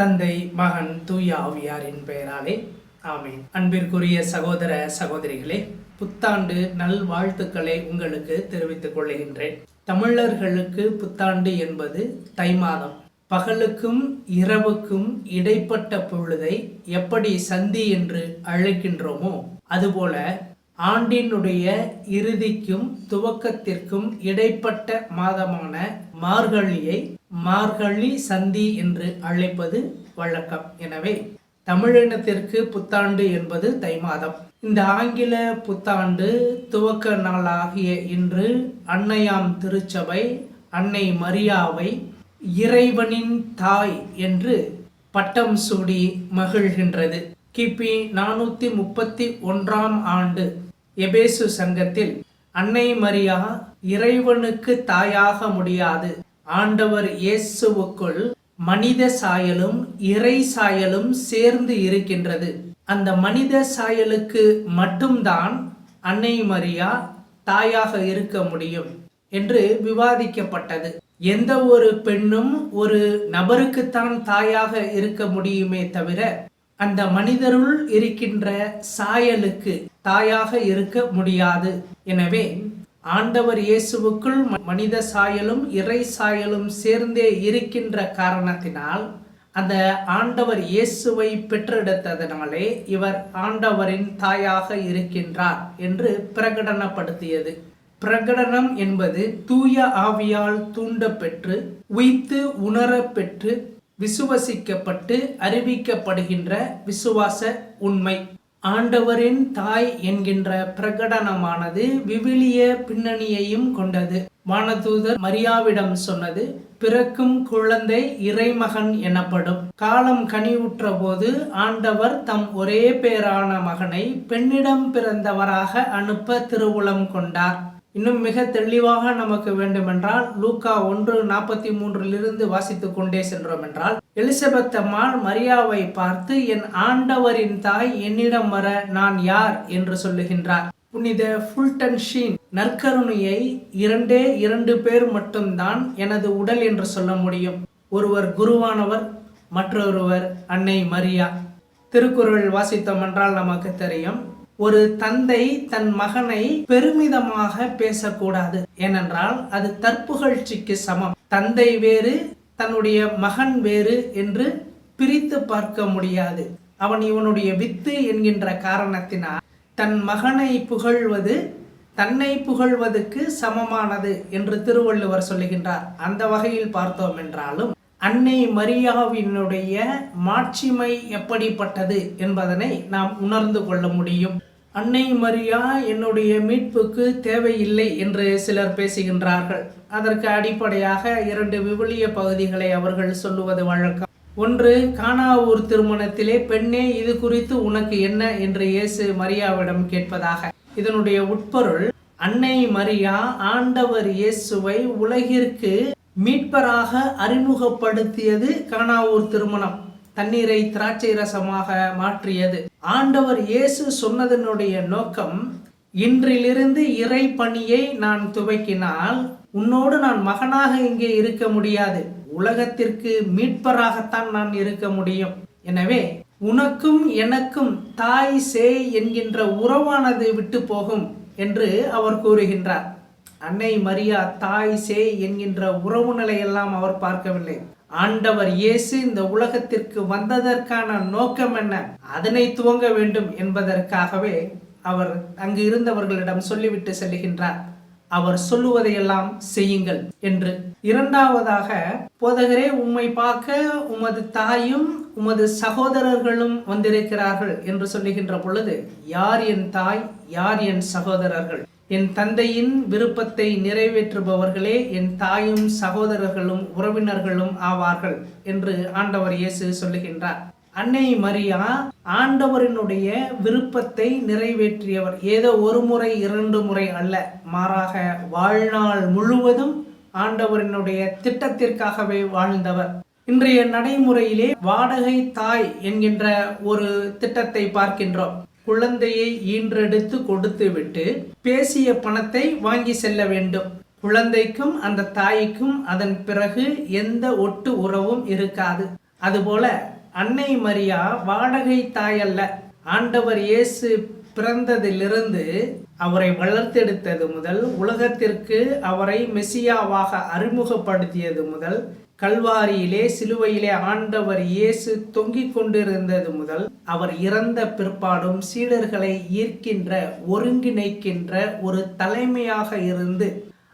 தந்தை மகன் தூய ஆவியாரின் பெயராலே ஆமென். அன்பிற்குரிய சகோதர சகோதரிகளே புத்தாண்டு நல் வாழ்த்துக்களை உங்களுக்கு தெரிவித்துக் கொள்கின்றேன். தமிழர்களுக்கு புத்தாண்டு என்பது தை மாதம். பகலுக்கும் இரவுக்கும் இடைப்பட்ட பொழுதை எப்படி சந்தி என்று அழைக்கின்றோமோ அதுபோல ஆண்டினுடைய இறுதிக்கும் துவக்கத்திற்கும் இடைப்பட்ட மாதமான மார்கழியை மார்கழி சந்தி என்று அழைப்பது வழக்கம். எனவே தமிழினத்திற்கு புத்தாண்டு என்பது தை மாதம். இந்த ஆங்கில புத்தாண்டு துவக்க நாளாகிய இன்று அன்னையாம் திருச்சபை அன்னை மரியாவை இறைவனின் தாய் என்று பட்டம் சூடி மகிழ்கின்றது. கிபி நானூற்றி முப்பத்தி ஒன்றாம் ஆண்டு எபேசு சங்கத்தில் அன்னை மரியா இறைவனுக்கு தாயாக முடியாது. ஆண்டவர் இயேசுவுக்குள் மனித சாயலும் இறை சாயலும் சேர்ந்து இருக்கின்றது. அந்த மனித சாயலுக்கு மட்டும்தான் அன்னை மரியா தாயாக இருக்க முடியும் என்று விவாதிக்கப்பட்டது. எந்த ஒரு பெண்ணும் ஒரு நபருக்குத்தான் தாயாக இருக்க முடியுமே தவிர அந்த மனிதருள் இருக்கின்ற சாயலுக்கு தாயாக இருக்க முடியாது. எனவே ஆண்டவர் இயேசுவுக்குள் மனித சாயலும் இறை சாயலும் சேர்ந்தே இருக்கின்ற காரணத்தினால் அந்த ஆண்டவர் இயேசுவை பெற்றெடுத்ததனாலே இவர் ஆண்டவரின் தாயாக இருக்கின்றார் என்று பிரகடனப்படுத்தியது. பிரகடனம் என்பது தூய ஆவியால் தூண்டப்பெற்று உய்த்து உணரப்பெற்று விசுவசிக்கப்பட்டு அறிவிக்கப்படுகின்ற விசுவாச உண்மை. ஆண்டவரின் தாய் என்கின்ற பிரகடனமானது விவிலிய பின்னணியையும் கொண்டது. வானதூதர் மரியாவிடம் சொன்னது பிறக்கும் குழந்தை இறைமகன் எனப்படும். காலம் கனிவுற்ற போது ஆண்டவர் தம் ஒரே பேரான மகனை பெண்ணிடம் பிறந்தவராக அனுப்ப திருவுளம் கொண்டார். இன்னும் மிக தெளிவாக நமக்கு வேண்டுமென்றால் லூக்கா ஒன்று நாற்பத்தி மூன்றிலிருந்து வாசித்து கொண்டே சென்றோம் என்றால் எலிசபெத் அம்மாள் மரியாவை பார்த்து என் ஆண்டவரின் தாய் என்னிடம் வர நான் யார்? என்று சொல்லுகின்றார். புனித ஃபுல்டன் ஷீன் நற்கருணையை இரண்டே இரண்டு பேர் மட்டும்தான் எனது உடல் என்று சொல்ல முடியும். ஒருவர் குருவானவர் மற்றொருவர் அன்னை மரியா. திருக்குறள் வாசித்தோம் என்றால் நமக்கு தெரியும் ஒரு தந்தை தன் மகனை பெருமிதமாக பேசக்கூடாது. ஏனென்றால் அது தற்புகழ்ச்சிக்கு சமம். தந்தை வேறு தன்னுடைய மகன் வேறு என்று பிரித்து பார்க்க முடியாது. அவன் இவனுடைய வித்து என்கின்ற காரணத்தினால் தன் மகனை புகழ்வது தன்னை புகழ்வதற்கு சமமானது என்று திருவள்ளுவர் சொல்லுகின்றார். அந்த வகையில் பார்த்தோம் என்றாலும் அன்னை மரியாவினுடைய மாட்சிமை எப்படிப்பட்டது என்பதனை நாம் உணர்ந்து கொள்ள முடியும். அன்னை மரியா என்னுடைய மீட்புக்கு தேவையில்லை என்று சிலர் பேசுகின்றார்கள். அதற்கு அடிப்படையாக இரண்டு விவிலிய பகுதிகளை அவர்கள் சொல்லுவது வழக்கம். ஒன்று கானாவூர் திருமணத்திலே பெண்ணே இது குறித்து உனக்கு என்ன? என்று இயேசு மரியாவிடம் கேட்பதாக. இதனுடைய உட்பொருள் அன்னை மரியா ஆண்டவர் இயேசுவை உலகிற்கு மீட்பராக அறிமுகப்படுத்தியது கானாவூர் திருமணம். தண்ணீரை திராட்சை ரசமாக மாற்றியது. ஆண்டவர் இயேசு சொன்னதனுடைய நோக்கம் இன்றிலிருந்து இறை பணியை நான் துவக்கினால் உன்னோடு நான் மகனாக இங்கே இருக்க முடியாது. உலகத்திற்கு மீட்பராகத்தான் நான் இருக்க முடியும். எனவே உனக்கும் எனக்கும் தாய் சேய் என்கின்ற உறவானது விட்டு போகும் என்று அவர் கூறுகின்றார். அன்னை மரியா தாய் சேய் என்கின்ற உறவு நிலையெல்லாம் அவர் பார்க்கவில்லை. ஆண்டவர் இயேசு இந்த உலகத்திற்கு வந்ததற்கான நோக்கம் என்ன? அதனை துவங்க வேண்டும் என்பதற்காகவே அவர் அங்கு இருந்தவர்களிடம் சொல்லிவிட்டு செல்கின்றார். அவர் சொல்லுவதையெல்லாம் செய்யுங்கள் என்று. இரண்டாவதாக போதகரே உம்மை பார்க்க உமது தாயும் உமது சகோதரர்களும் வந்திருக்கிறார்கள் என்று சொல்லுகின்ற பொழுது யார் என் தாய் யார் என் சகோதரர்கள்? என் தந்தையின் விருப்பத்தை நிறைவேற்றுபவர்களே என் தாயும் சகோதரர்களும் உறவினர்களும் ஆவார்கள் என்று ஆண்டவர் இயேசு சொல்லுகின்றார். அன்னை மரியா ஆண்டவரினுடைய விருப்பத்தை நிறைவேற்றியவர். ஏதோ ஒரு முறை இரண்டு முறை அல்ல. மாறாக வாழ்நாள் முழுவதும் ஆண்டவரினுடைய திட்டத்திற்காகவே வாழ்ந்தவர். இன்றைய நடைமுறையிலே வாடகை தாய் என்கின்ற ஒரு திட்டத்தை பார்க்கின்றோம். குழந்தையை ஈன்றெடுத்து கொடுத்துவிட்டு பேசிய பணத்தை வாங்கி செல்ல வேண்டும். குழந்தைக்கும் அந்த தாய்க்கும் அதன் பிறகு எந்த ஒட்டு உறவும் இருக்காது. அதுபோல அன்னை மரியா வாடகை தாய் அல்ல ஆண்டவர் இயேசு பிறந்ததிலிருந்து அவரை வளர்த்தெடுத்தது முதல் உலகத்திற்கு அவரை மெசியாவாக அறிமுகப்படுத்தியது முதல் கல்வாரியிலே சிலுவையிலே ஆண்டவர் இயேசு தொங்கிக் கொண்டிருந்தது முதல் அவர் இறந்த பிற்பாடும் சீடர்களை ஈர்க்கின்ற ஒருங்கிணைக்கின்ற ஒரு தலைமையாக இருந்து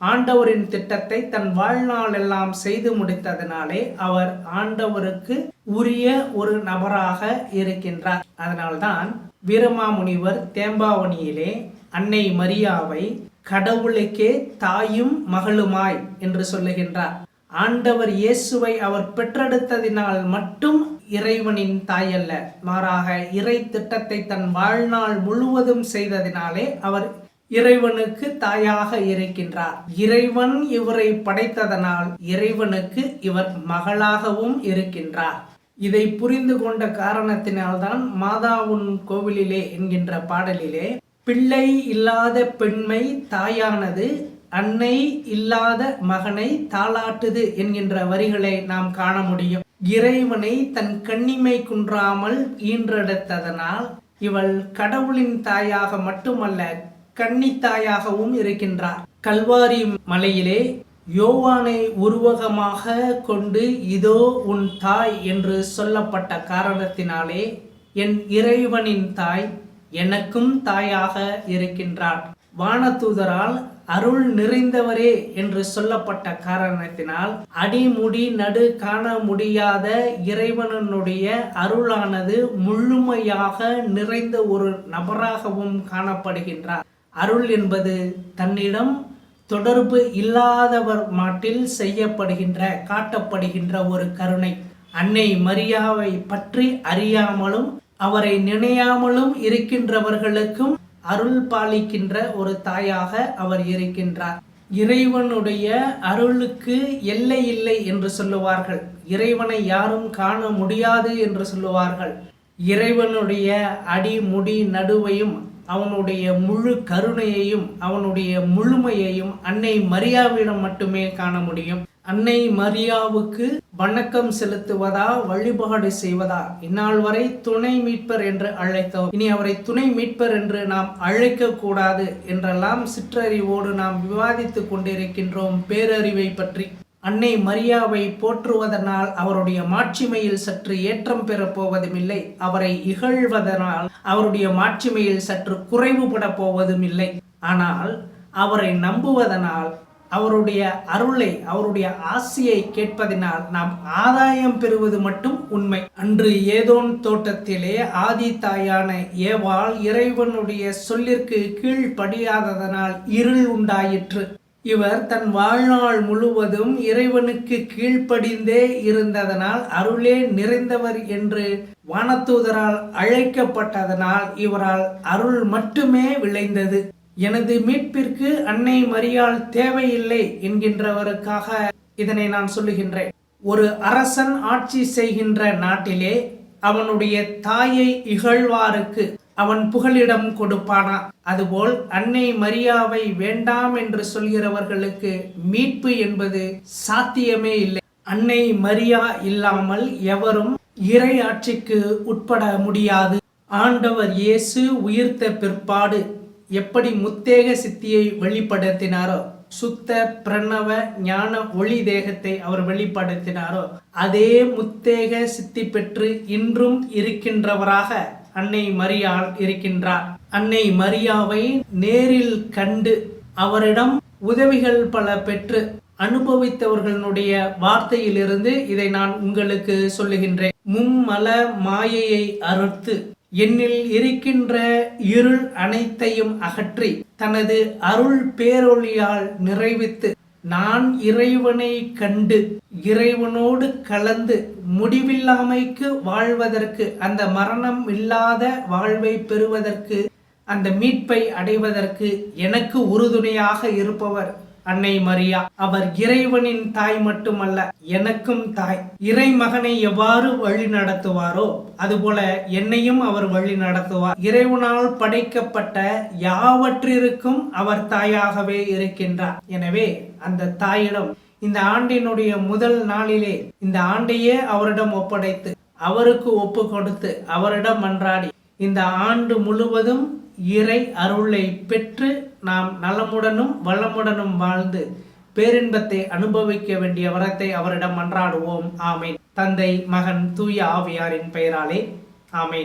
ஆண்டவரின் திட்டத்தை தன் வாழ்நாள் எல்லாம் செய்து முடித்ததனாலே அவர் ஆண்டவருக்கு உரிய ஒரு நபராக இருக்கின்றார். அதனால்தான் வீரமாமுனிவர் தேம்பாவணியிலே அன்னை மரியாவை கடவுளுக்கே தாயும் மகளுமாய் என்று சொல்லுகின்றார். ஆண்டவர் இயேசுவை அவர் பெற்றெடுத்ததினால் மட்டும் இறைவனின் தாய் அல்ல மாறாக இறை திட்டத்தை தன் வாழ்நாள் முழுவதும் செய்ததினாலே அவர் இறைவனுக்கு தாயாக இருக்கின்றார். இறைவன் இவரை படைத்ததனால் இறைவனுக்கு இவர் மகளாகவும் இருக்கின்றார். இதை புரிந்து கொண்ட காரணத்தினால்தான் மாதாவுன் கோவிலிலே என்கின்ற பாடலிலே பிள்ளை இல்லாத பெண்மை தாயானது அன்னை இல்லாத மகனை தாளாட்டுது என்கின்ற வரிகளை நாம் காண முடியும். இறைவனை தன் கண்ணிமை குன்றாமல் ஈன்றெடுத்ததனால் இவள் கடவுளின் தாயாக மட்டுமல்ல கன்னித்தாயாகவும் இருக்கின்றார். கல்வாரி மலையிலே யோவானை உருவகமாக கொண்டு இதோ உன் தாய் என்று சொல்லப்பட்ட காரணத்தினாலே என் இறைவனின் தாய் எனக்கும் தாயாக இருக்கின்றாள். வானதூதரால் அருள் நிறைந்தவரே என்று சொல்லப்பட்ட காரணத்தினால் அடிமுடி நடு காண முடியாத இறைவனனுடைய அருளானது முழுமையாக நிறைந்த ஒரு நபராகவும் காணப்படுகின்றார். அருள் என்பது தன்னிடம் தொடர்பு இல்லாதவர் மாட்டில் செய்யப்படுகின்ற காட்டப்படுகின்ற ஒரு கருணை. அன்னை மரியாவை பற்றி அறியாமலும் அவரை நினையாமலும் இருக்கின்றவர்களுக்கும் அருள் பாலிக்கின்ற ஒரு தாயாக அவர் இருக்கின்றார். இறைவனுடைய அருளுக்கு எல்லை இல்லை என்று சொல்லுவார்கள். இறைவனை யாரும் காண முடியாது என்று சொல்லுவார்கள். இறைவனுடைய அடி முடி நடுவையும் அவனுடைய முழு கருணையையும் அவனுடைய முழுமையையும் அன்னை மரியாவிடம் மட்டுமே காண முடியும். அன்னை மரியாவுக்கு வணக்கம் செலுத்துவதா வழிபாடு செய்வதா? இந்நாள் வரை துணை மீட்பர் என்று அழைத்தோம். இனி அவரை துணை மீட்பர் என்று நாம் அழைக்க கூடாது என்றெல்லாம் சிற்றறிவோடு நாம் விவாதித்துக் கொண்டிருக்கின்றோம் பேரறிவை பற்றி. அன்னை மரியாவை போற்றுவதனால் அவருடைய மாட்சிமையில் சற்று ஏற்றம் பெறப் போவதுமில்லை. அவரை இகழ்வதனால் அவருடைய மாட்சிமையில் சற்று குறைவுபட போவதும் இல்லை ஆனால் அவரை நம்புவதனால் அவருடைய அருளை அவருடைய ஆசியை கேட்பதினால் நாம் ஆதாயம் பெறுவது மட்டும் உண்மை. அன்று ஏதோன் தோட்டத்திலே ஆதி தாயான ஏவாள் இறைவனுடைய சொல்லிற்கு கீழ்ப்படியாததனால் இருள் உண்டாயிற்று. இவர் தன் வாழ்நாள் முழுவதும் இறைவனுக்கு கீழ்ப்படிந்தே இருந்ததனால் அருளே நிறைந்தவர் என்று வானத்தூதரால் அழைக்கப்பட்டதனால் இவரால் அருள் மட்டுமே விளைந்தது. எனது மீட்பிற்கு அன்னை மரியாள் தேவையில்லை என்கின்றவருக்காக இதனை நான் சொல்லுகின்றேன். ஒரு அரசன் ஆட்சி செய்கின்ற நாட்டிலே அவனுடைய தாயை இகழ்வாருக்கு அவன் புகலிடம் கொடுப்பானா? அதுபோல் அன்னை மரியாவை வேண்டாம் என்று சொல்கிறவர்களுக்கு மீட்பு என்பது சாத்தியமே இல்லை. அன்னை மரியா இல்லாமல் எவரும் இறை ஆட்சிக்கு உட்பட முடியாது. ஆண்டவர் இயேசு உயிர்த்த பிற்பாடு எப்படி முத்தேக சித்தியை வெளிப்படுத்தினாரோ சுத்த பிரணவ ஞான ஒளி தேகத்தை அவர் வெளிப்படுத்தினாரோ அதே முத்தேக சித்தி பெற்று இன்றும் இருக்கின்றவராக அன்னை மரியாள் இருக்கின்றார். அன்னை மரியாவை நேரில் கண்டு அவரிடம் உதவிகள் பல பெற்று அனுபவித்தவர்களுடைய வார்த்தையிலிருந்து இதை நான் உங்களுக்கு சொல்லுகின்றேன். மும்மல மாயையை அறுத்து என்னில் இருக்கின்ற இருள் அனைத்தையும் அகற்றி தனது அருள் பேரொளியால் நிறைவித்து நான் இறைவனை கண்டு இறைவனோடு கலந்து முடிவில்லாமைக்கு வாழ்வதற்கு அந்த மரணம் இல்லாத வாழ்வை பெறுவதற்கு அந்த மீட்பை அடைவதற்கு எனக்கு உறுதுணையாக இருப்பவர் அன்னை மரியா அவர் இறைவனின் தாய் மட்டுமல்ல எனக்கும் தாய். இறை மகனை எவ்வாறு வழி நடத்துவாரோ அதுபோல என்னையும் அவர் வழி நடத்துவார். இறைவனால் படைக்கப்பட்ட யாவற்றிற்கும் அவர் தாயாகவே இருக்கின்றார். எனவே அந்த தாயிடம் இந்த ஆண்டினுடைய முதல் நாளிலே இந்த ஆண்டையே அவரிடம் ஒப்படைத்து அவருக்கு ஒப்பு கொடுத்து அவரிடம் மன்றாடி இந்த ஆண்டு முழுவதும் இறை அருளை பெற்று நாம் நலமுடனும் வளமுடனும் வாழ்ந்து பேரின்பத்தை அனுபவிக்க வேண்டிய வரத்தை அவரிடம் மன்றாடுவோம் ஆமேன். தந்தை மகன் தூய ஆவியாரின் பெயராலே. ஆமேன்.